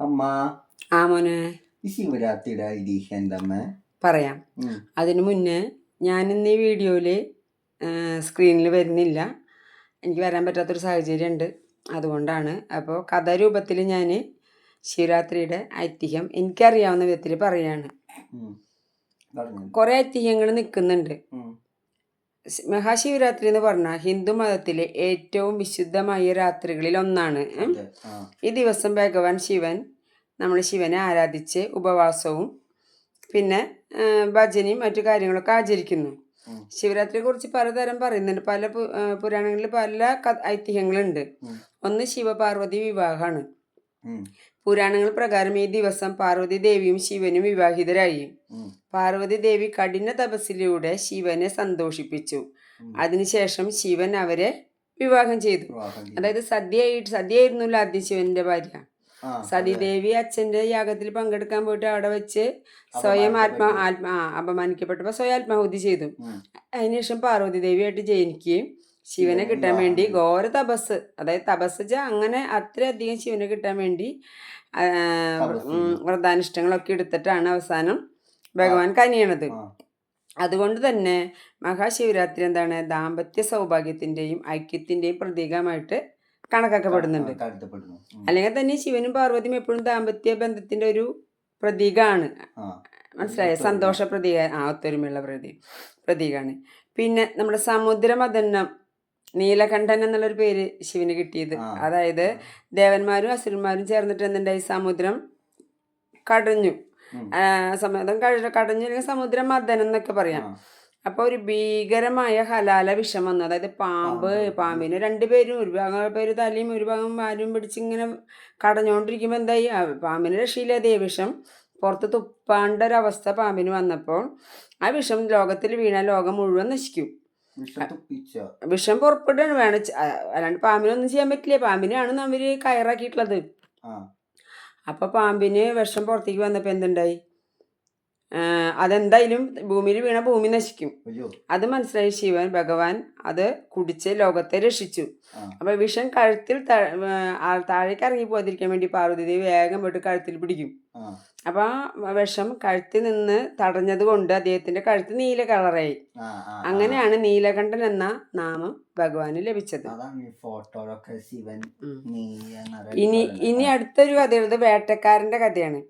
അമ്മ. ആ മോനെ. ഈ ശിവരാത്രിയുടെ ഐതിഹ്യം എന്തമ്മ പറയാം. അതിനു മുന്നേ ഞാൻ ഇന്ന് ഈ വീഡിയോയിൽ സ്ക്രീനിൽ വരുന്നില്ല. എനിക്ക് വരാൻ പറ്റാത്തൊരു സാഹചര്യം ഉണ്ട് അതുകൊണ്ടാണ് അപ്പോൾ കഥാരൂപത്തിൽ ഞാൻ ശിവരാത്രിയുടെ ഐതിഹ്യം എനിക്കറിയാവുന്ന വിധത്തിൽ പറയാണ്. കുറെ ഐതിഹ്യങ്ങൾ നിൽക്കുന്നുണ്ട് മഹാശിവരാത്രി എന്ന് പറഞ്ഞാൽ ഹിന്ദു മതത്തിലെ ഏറ്റവും വിശുദ്ധമായ രാത്രികളിൽ ഒന്നാണ്. ഈ ദിവസം ഭഗവാൻ ശിവൻ നമ്മൾ ശിവനെ ആരാധിച്ച് ഉപവാസവും പിന്നെ ഭജനയും മറ്റു കാര്യങ്ങളൊക്കെ ആചരിക്കുന്നു. ശിവരാത്രിയെ കുറിച്ച് പലതരം പറയുന്നുണ്ട്. പല പുരാണങ്ങളിൽ പല ഐതിഹ്യങ്ങളുണ്ട്. ഒന്ന് ശിവപാർവതി വിവാഹമാണ്. പുരാണങ്ങൾ പ്രകാരം ഈ ദിവസം പാർവതി ദേവിയും ശിവനും വിവാഹിതരായി. പാർവതി ദേവി കഠിന തപസ്സിലൂടെ ശിവനെ സന്തോഷിപ്പിച്ചു. അതിനുശേഷം ശിവൻ അവരെ വിവാഹം ചെയ്തു. അതായത് സദ്യയായിട്ട് സദ്യയായിരുന്നല്ലോ ആദ്യം ശിവന്റെ ഭാര്യ. സതിദേവി അച്ഛന്റെ യാഗത്തിൽ പങ്കെടുക്കാൻ പോയിട്ട് അവിടെ വെച്ച് സ്വയം ആത്മാ ആത്മാ അപമാനിക്കപ്പെട്ടപ്പോ സ്വയം ആത്മാഹുതി ചെയ്തു. അതിനുശേഷം പാർവതി ദേവിയായിട്ട് ജനിക്കുകയും ശിവനെ കിട്ടാൻ വേണ്ടി ഘോര തപസ്. അതായത് തപസ് വെച്ചാൽ അങ്ങനെ അത്രയധികം ശിവനെ കിട്ടാൻ വേണ്ടി വ്രതാനുഷ്ഠങ്ങളൊക്കെ എടുത്തിട്ടാണ് അവസാനം ഭഗവാൻ കനിയണത്. അതുകൊണ്ട് തന്നെ മഹാശിവരാത്രി എന്താണ്? ദാമ്പത്യ സൗഭാഗ്യത്തിന്റെയും ഐക്യത്തിന്റെയും പ്രതീകമായിട്ട് കണക്കാക്കപ്പെടുന്നുണ്ട്. അല്ലെങ്കിൽ തന്നെ ശിവനും പാർവതിയും എപ്പോഴും ദാമ്പത്യ ബന്ധത്തിന്റെ ഒരു പ്രതീകമാണ് മനസ്സിലായ? സന്തോഷ പ്രതീക ആ ഒത്തൊരുമയുള്ള പ്രതി പ്രതീകമാണ് പിന്നെ നമ്മുടെ സമുദ്രമദന്നം നീലകണ്ഠൻ എന്നുള്ളൊരു പേര് ശിവന് കിട്ടിയത്. അതായത് ദേവന്മാരും അസുരന്മാരും ചേർന്നിട്ട് എന്തുണ്ടായി സമുദ്രം കടഞ്ഞു. സമുദ്രം കട- കടഞ്ഞു അല്ലെങ്കിൽ സമുദ്രം മർദ്ദനം എന്നൊക്കെ പറയാം. അപ്പൊ അപ്പോൾ ഒരു ഭീകരമായ ഹലാല വിഷം വന്നു. അതായത് പാമ്പ് പാമ്പ്. പാമ്പിന് രണ്ടുപേരും ഒരു ഭാഗം പേര് തലയും ഒരു ഭാഗം വാലും പിടിച്ച് ഇങ്ങനെ കടഞ്ഞുകൊണ്ടിരിക്കുമ്പോൾ എന്തായി? പാമ്പിന് രക്ഷയില്ല അതേ വിഷം. പുറത്ത് തുപ്പാണ്ട ഒരവസ്ഥ പാമ്പിന് വന്നപ്പോൾ ആ വിഷം ലോകത്തിൽ വീണാൽ ലോകം മുഴുവൻ നശിക്കും. വിഷം പുറപ്പെടുകയാണ് വേണം. അല്ലാണ്ട് പാമ്പിനൊന്നും ചെയ്യാൻ പറ്റില്ല. പാമ്പിനെയാണ് അവർ കയറാക്കിയിട്ടുള്ളത്. അപ്പൊ പാമ്പിന് വിഷം പുറത്തേക്ക് വന്നപ്പോ എന്തുണ്ടായി? അതെന്തായാലും ഭൂമിയിൽ വീണ ഭൂമി നശിക്കും. അത് മനസ്സിലായി ശിവൻ ഭഗവാൻ അത് കുടിച്ച് ലോകത്തെ രക്ഷിച്ചു. അപ്പൊ വിഷം കഴുത്തിൽ താഴേക്ക് ഇറങ്ങി പോകാതിരിക്കാൻ വേണ്ടി പാർവതി വേഗം പോയിട്ട് കഴുത്തിൽ പിടിക്കും. ആ. അപ്പൊ ആ വിഷം കഴുത്തിൽ നിന്ന് തടഞ്ഞത് കൊണ്ട് അദ്ദേഹത്തിന്റെ കഴുത്ത് നീല കളറായി. അങ്ങനെയാണ് നീലകണ്ഠൻ എന്ന നാമം ഭഗവാന് ലഭിച്ചത്. ഇനി ഇനി അടുത്തൊരു കഥയുള്ളത് വേട്ടക്കാരന്റെ കഥയാണ്.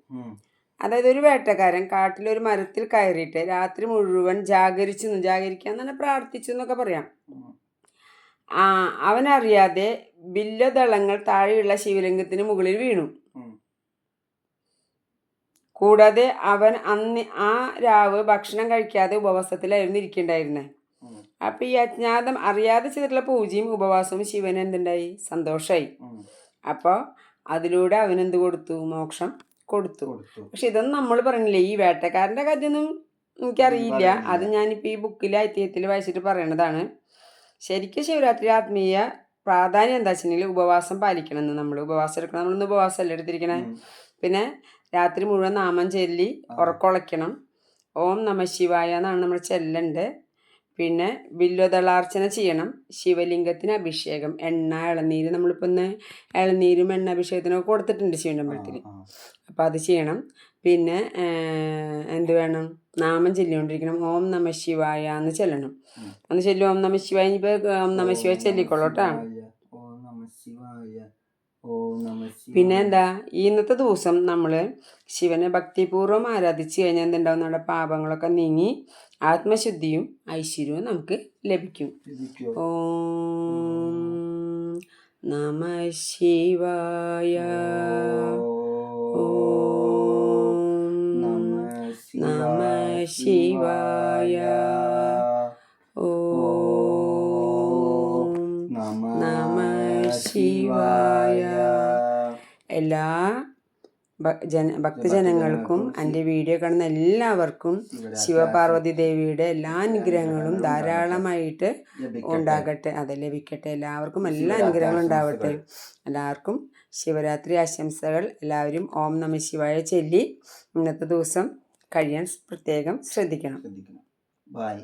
അതായത് ഒരു വേട്ടക്കാരൻ കാട്ടിലൊരു മരത്തിൽ കയറിയിട്ട് രാത്രി മുഴുവൻ ജാഗരിച്ചു ജാഗരിക്കാൻ തന്നെ പ്രാർത്ഥിച്ചു എന്നൊക്കെ പറയാം. ആ അവനറിയാതെ ബില്ലദളങ്ങൾ താഴെയുള്ള ശിവലിംഗത്തിന് മുകളിൽ വീണു. കൂടാതെ അവൻ അന്ന് ആ രാവ് ഭക്ഷണം കഴിക്കാതെ ഉപവാസത്തിലായിരുന്നു ഇരിക്കണ്ടായിരുന്നത്. അപ്പൊ ഈ അജ്ഞാതം അറിയാതെ ചെയ്തിട്ടുള്ള പൂജയും ഉപവാസവും ശിവന് എന്തുണ്ടായി? സന്തോഷമായി. അപ്പോൾ അതിലൂടെ അവൻ എന്ത് കൊടുത്തു? മോക്ഷം കൊടുത്തു. പക്ഷെ ഇതൊന്നും നമ്മൾ പറഞ്ഞില്ലേ? ഈ വേട്ടക്കാരന്റെ കഥയൊന്നും എനിക്കറിയില്ല. അത് ഞാനിപ്പോൾ ഈ ബുക്കിലെ ഐതിഹ്യത്തിൽ വായിച്ചിട്ട് പറയണതാണ്. ശരിക്കും ശിവരാത്രി ആത്മീയ പ്രാധാന്യം എന്താ വെച്ചിട്ടുണ്ടെങ്കിൽ ഉപവാസം പാലിക്കണം എന്ന് നമ്മൾ ഉപവാസം എടുക്കണം. നമ്മളൊന്നും ഉപവാസമല്ലേ എടുത്തിരിക്കണേ? ഉം. പിന്നെ രാത്രി മുഴുവൻ നാമം ചൊല്ലി. ഉറക്കൊളയ്ക്കണം ഓം നമ ശിവായ എന്നാണ് നമ്മൾ ചെല്ലണ്ട്. പിന്നെ ബില്വദളാർച്ചന ചെയ്യണം. ശിവലിംഗത്തിന് അഭിഷേകം. എണ്ണ ഇളനീര്. നമ്മളിപ്പോൾ ഇന്ന് ഇളനീരും എണ്ണ അഭിഷേകത്തിനൊക്കെ കൊടുത്തിട്ടുണ്ട് ശിവന്റെ അമ്പലത്തിൽ. അപ്പോൾ അത് ചെയ്യണം. പിന്നെ എന്ത് വേണം? നാമം ചൊല്ലിക്കൊണ്ടിരിക്കണം. ഓം നമ ശിവായ എന്ന് ചെല്ലണം. അന്ന് ചൊല്ലും. ഓം നമ ശിവായ ഇനിയിപ്പോൾ ഓം നമ ശിവായ ചെല്ലിക്കോളൂ കേട്ടോ. ശിവായ, ഓം നമ ശിവായ. ഓം നമ ശിവായ. പിന്നെ എന്താ? ഈ ഇന്നത്തെ ദിവസം നമ്മൾ ശിവനെ ഭക്തിപൂർവം ആരാധിച്ചു കഴിഞ്ഞാൽ എന്തുണ്ടാവും? നമ്മുടെ പാപങ്ങളൊക്കെ നീങ്ങി ആത്മശുദ്ധിയും ഐശ്വര്യവും നമുക്ക് ലഭിക്കും. ഓം നമ ശിവായ. ശിവായ ഓ നമ ശിവായ എല്ലാ ജന ഭക്തജനങ്ങൾക്കും എന്റെ വീഡിയോ കാണുന്ന എല്ലാവർക്കും ശിവപാർവതി ദേവിയുടെ എല്ലാ അനുഗ്രഹങ്ങളും ധാരാളമായിട്ട് ഉണ്ടാകട്ടെ. അത് ലഭിക്കട്ടെ. എല്ലാവർക്കും എല്ലാ അനുഗ്രഹങ്ങളും ഉണ്ടാവട്ടെ. എല്ലാവർക്കും ശിവരാത്രി ആശംസകൾ. എല്ലാവരും ഓം നമ ശിവായ ചൊല്ലി. ഇന്നത്തെ ദിവസം കഴിയാൻ പ്രത്യേകം ശ്രദ്ധിക്കണം. ശ്രദ്ധിക്കണം. ബൈ